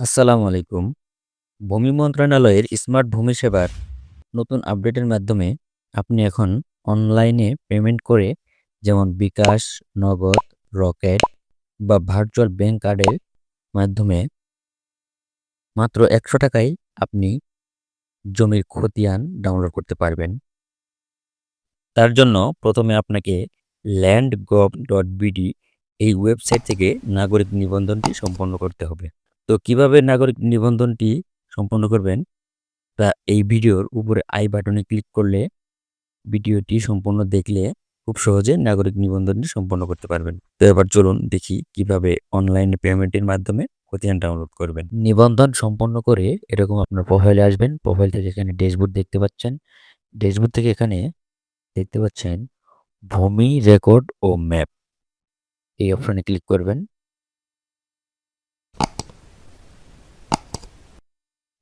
আসসালামু আলাইকুম। ভূমি মন্ত্রণালয়ের স্মার্ট ভূমি সেবার নতুন আপডেটের মাধ্যমে আপনি এখন অনলাইনে পেমেন্ট করে যেমন বিকাশ, নগদ, রকেট বা ভার্চুয়াল ব্যাংক কার্ডের মাধ্যমে মাত্র একশো টাকায় আপনি জমির খতিয়ান ডাউনলোড করতে পারবেন। তার জন্য প্রথমে আপনাকে ল্যান্ড গভ ডট বিডি এই ওয়েবসাইট থেকে নাগরিক নিবন্ধনটি সম্পন্ন করতে হবে। তো কীভাবে নাগরিক নিবন্ধনটি সম্পন্ন করবেন? তা এই ভিডিওর উপরে আই বাটনে ক্লিক করলে ভিডিওটি সম্পূর্ণ দেখলে খুব সহজে নাগরিক নিবন্ধনটি সম্পন্ন করতে পারবেন। তো এবার চলুন দেখি কীভাবে অনলাইন পেমেন্টের মাধ্যমে খতিয়ান ডাউনলোড করবেন। নিবন্ধন সম্পন্ন করে এরকম আপনার প্রোফাইলে আসবেন। প্রোফাইল থেকে এখানে ড্যাশবোর্ড দেখতে পাচ্ছেন। ড্যাশবোর্ড থেকে এখানে দেখতে পাচ্ছেন ভূমি রেকর্ড ও ম্যাপ। এই অপশনে ক্লিক করবেন।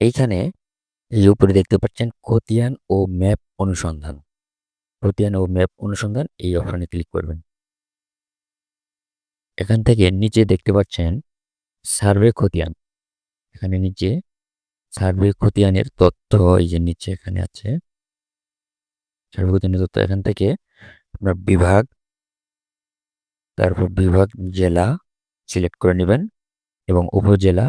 এইখানে এই উপরে দেখতে পাচ্ছেন খতিয়ান ও ম্যাপ অনুসন্ধান। খতিয়ান ও ম্যাপ অনুসন্ধান, এই অপশনে ক্লিক করবেন। এখান থেকে নিচে দেখতে পাচ্ছেন সার্ভে খতিয়ান। এখানে নিচে সার্ভে খতিয়ানের তথ্য এই যে নিচে এখানে আছে। সার্ভে খতিয়ানের তথ্য এখান থেকে আপনার বিভাগ, তারপর বিভাগ, জেলা, সিলেক্ট করে নেবেন এবং উপজেলা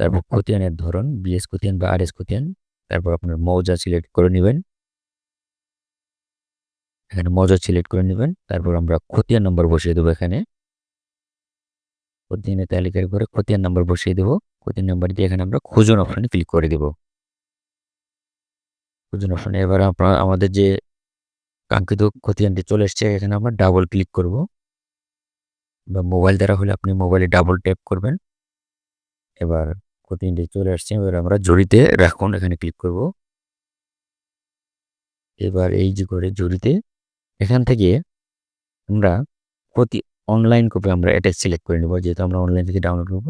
তারপর খতিয়ানের ধরন, বিএস খতিয়ান বা আরএস খতিয়ান তারপর আপনার মৌজা সিলেক্ট করে নেবেন। এখানে মৌজা সিলেক্ট করে নেবেন, তারপর আমরা খতিয়ান নম্বর বসিয়ে দেবো এখানে। খতিয়ানের তালিকার করে খতিয়ান নম্বর বসিয়ে দেবো। খতিয়ান নাম্বার দিয়ে এখানে আমরা খুঁজন অপশনে ক্লিক করে দেব। খুঁজন অপশানে এবার আপনার আমাদের যে কাঙ্ক্ষিত খতিয়ানটি চলে এসছে, এখানে আমরা ডাবল ক্লিক করব। বা মোবাইল দ্বারা হলে আপনি মোবাইলে ডাবল ট্যাপ করবেন। এবার খতিয়ানটি চলে আসছে। এবার আমরা জড়িতে রাখুন, এখানে ক্লিক করব। এবার এই যে করে জড়িতে, এখান থেকে আমরা প্রতি অনলাইন কপি আমরা এটা সিলেক্ট করে নেব। যেহেতু আমরা অনলাইন থেকে ডাউনলোড করব,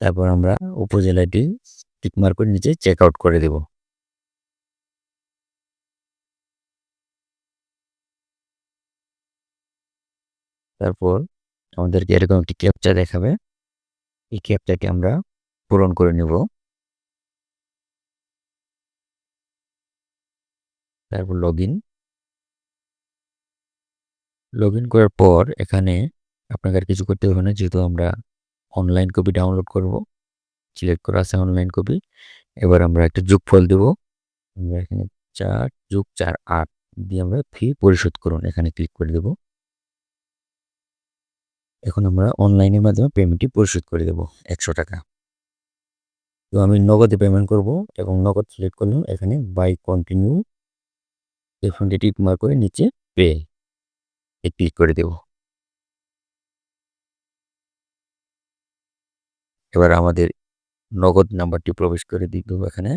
তারপর আমরা উপজেলাটি টিকমার্ক করে নিচে চেক আউট করে দেব। তারপর আমাদেরকে এরকম একটি ক্যাপচা দেখাবে। এই ক্যাপচাটি আমরা পূরণ করে নেব। তারপর লগ ইন লগ ইন করার পর এখানে আপনাকে আর কিছু করতে হবে না, যেহেতু আমরা অনলাইন কপি ডাউনলোড করব সিলেক্ট করা আছে অনলাইন কপি এবার আমরা একটা যোগফল দেব। আমরা এখানে চার যোগ চার আট দিয়ে আমরা ফি পরিশোধ করুন, এখানে ক্লিক করে দেব। এখন আমরা অনলাইনের মাধ্যমে পেমেন্টটি পরিশোধ করে দেব, একশো টাকা। তো আমি নগদে পেমেন্ট করব এবং নগদ সিলেক্ট করলাম, এখানে বাই কন্টিনিউ এখানে টিক মার করে নিচে পে এ ক্লিক করে দেব। এবার আমাদের নগদ নাম্বারটি প্রবেশ করে দেবো এখানে।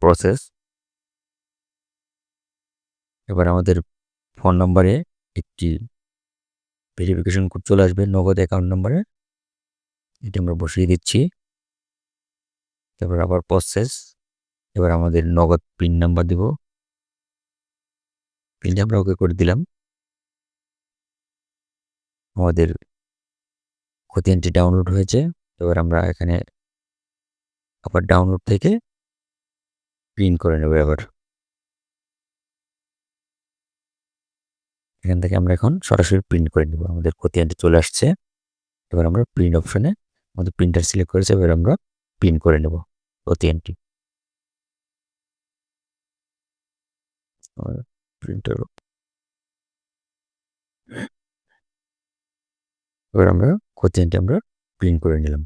প্রসেস এবার আমাদের ফোন নাম্বারে একটি ভেরিফিকেশন কোড চলে আসবে, নগদ অ্যাকাউন্ট নাম্বারে এটা আমরা বসিয়ে দিচ্ছি। তারপর আবার প্রসেস এবার আমাদের নগদ পিন নাম্বার দেব। পিনটা আমরা ওকে করে দিলাম। আমাদের খতিয়ানটি ডাউনলোড হয়েছে। এবার আমরা এখানে আবার ডাউনলোড থেকে প্রিন্ট করে নেব এবার। এখান থেকে আমরা এখন সরাসরি প্রিন্ট করে নেব। আমাদের খতিয়ানটি চলে আসছে। এবার আমরা প্রিন্ট অপশনে আমাদের প্রিন্টার সিলেক্ট করেছে, এবার আমরা প্রিন্ট করে নেব খতিয়ানটি প্রিন্টার এবার আমরা খতিয়ানটি আমরা প্রিন্ট করে নিলাম।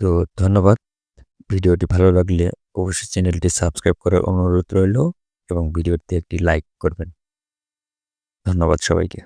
তো ধন্যবাদ। ভিডিওটি ভালো লাগলে অবশ্যই চ্যানেলটি সাবস্ক্রাইব করার অনুরোধ রইল। এবং ভিডিওতে একটি লাইক করবেন। ধন্যবাদ সবাইকে।